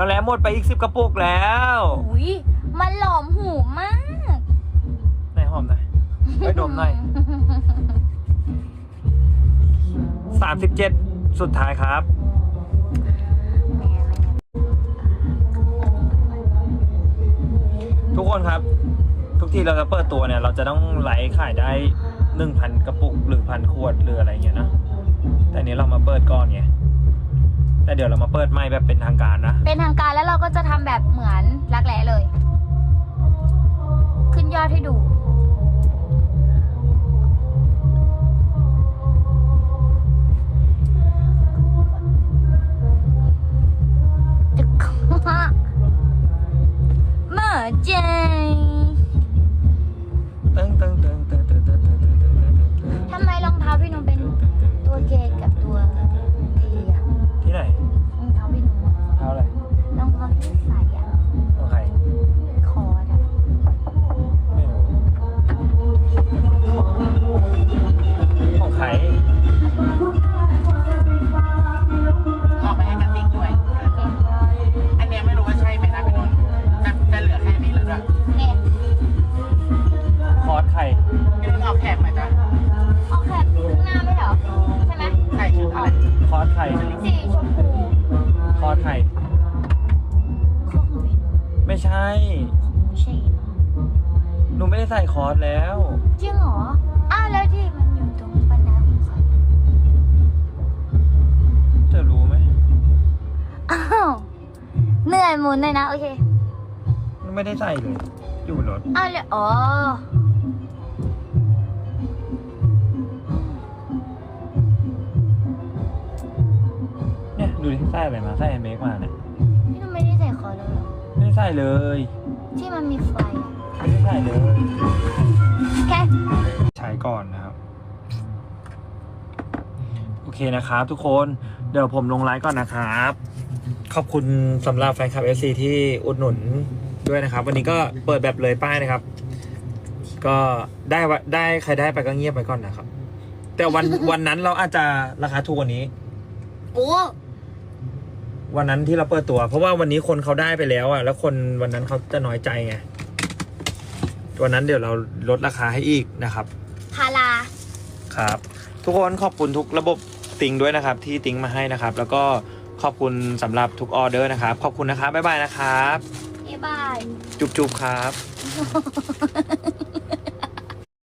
แล้วแล้วหมดไปอีกสิบกระปุกแล้วอุ้ยมันหลอมหูมาก ไหนหอมหน่อยไปดมหน่อยสามสิบเจ็ดสุดท้ายครับ ทุกคนครับ ทุกที่เราจะเปิดตัวเนี่ย เราจะต้องไลฟ์ขายได้หนึ่งพันกระปุกหรือพันขวดหรืออะไรเงี้ยนะ แต่อันนี้เรามาเปิดก่อนไง แต่เดี๋ยวเรามาเปิดไม่แบบเป็นทางการนะ เป็นทางการแล้วเราก็จะทำแบบเหมือนรักแร้เลย ขึ้นยอดให้ดู เมื่อเจ้ อะไรคอร์สใครสีชมพูคอร์สใครข้อหูพี่หนุ่มไม่ใช่ไม่ใช่เนอะหนูไม่ได้ใส่คอร์สแล้ว จริงเหรอ อ้าวแล้วที่มันอยู่ตรงบันไดของใครจะรู้ไหมอ้าวเหนื่อยหมุนเลยนะ โอเคไม่ได้ใส่เลย อยู่บนรถ อ้าวเลยอ๋อ ใส่อะไรมาใส่เมคมาเนี่ยพี่หนุ่มไม่ได้ใส่คอร์ดแล้วเหรอไม่ได้ใส่เลย ที่มันมีไฟอะไม่ได้ใส่เลย แค่ ใช้ก่อนนะครับ โอเคนะครับทุกคนเดี๋ยวผมลงไลฟ์ก่อนนะครับ ขอบคุณสำหรับแฟนคลับ FC ที่อุดหนุนด้วยนะครับ วันนี้ก็เปิดแบบเลยป้ายนะครับ ก็ได้วะได้ใครได้ไปก็เงียบไปก่อนนะครับ แต่วัน วันนั้นเราอาจจะราคาถูกกว่านี้ โอ้ วันนั้นที่เราเปิดตัว เพราะว่าวันนี้คนเขาได้ไปแล้วอะแล้วคนวันนั้นเขาจะน้อยใจไงวันนั้นเดี๋ยวเราลดราคาให้อีกนะครับ พาราครับ ทุกคนขอบคุณทุกระบบติงด้วยนะครับ ที่ติงมาให้นะครับ แล้วก็ขอบคุณสำหรับทุกออเดอร์นะครับ ขอบคุณนะครับบ๊ายบายนะครับ บ๊ายบาย จุ๊บๆครับ